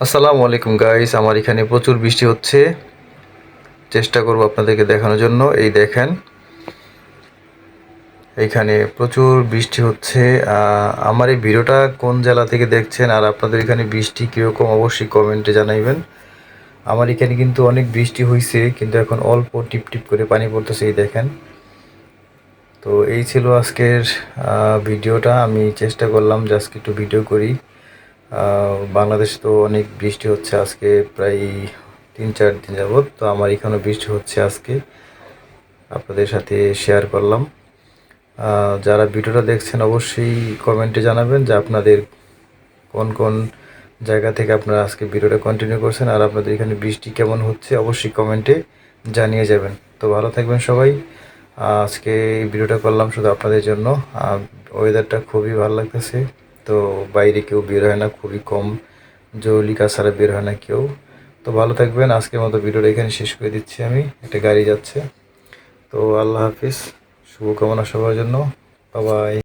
আসসালামু আলাইকুম গাইস আমার এখানে প্রচুর বৃষ্টি হচ্ছে। চেষ্টা করব আপনাদেরকে দেখানোর জন্য। এই দেখেন এইখানে প্রচুর বৃষ্টি হচ্ছে। আমার এই ভিডিওটা কোন জেলা থেকে দেখছেন আর আপনাদের এখানে বৃষ্টি কীরকম, অবশ্যই কমেন্টে জানাইবেন। আমার এখানে কিন্তু অনেক বৃষ্টি হয়েছে কিন্তু এখন অল্প টিপ টিপ করে পানি পড়তেছে, এই দেখেন। তো এই ছিল আজকের ভিডিওটা। আমি চেষ্টা করলাম যে আজকে একটু ভিডিও করি। বাংলাদেশে তো অনেক বৃষ্টি হচ্ছে আজকে, প্রায় তিন চার দিন যাবৎ। তো আমার এখানেও বৃষ্টি হচ্ছে আজকে। আপনাদের সাথে শেয়ার করলাম। যারা ভিডিওটা দেখছেন অবশ্যই কমেন্টে জানাবেন যে আপনাদের কোন কোন জায়গা থেকে আপনারা আজকে ভিডিওটা কন্টিনিউ করছেন আর আপনাদের এখানে বৃষ্টি কেমন হচ্ছে অবশ্যই কমেন্টে জানিয়ে যাবেন। তো ভালো থাকবেন সবাই। আজকে এই ভিডিওটা করলাম শুধু আপনাদের জন্য। ওয়েদারটা খুবই ভালো লাগতেছে। তো বাইরে কেউ বের হয় না, খুবই কম। জলিকা ছাড়া বের হয় না কেউ। তো ভালো থাকবেন, আজকের মতো ভিডিওটা এখানে শেষ করে দিচ্ছি আমি। একটা গাড়ি যাচ্ছে। তো আল্লাহ হাফিজ, শুভকামনা সবার জন্য। বাবাই।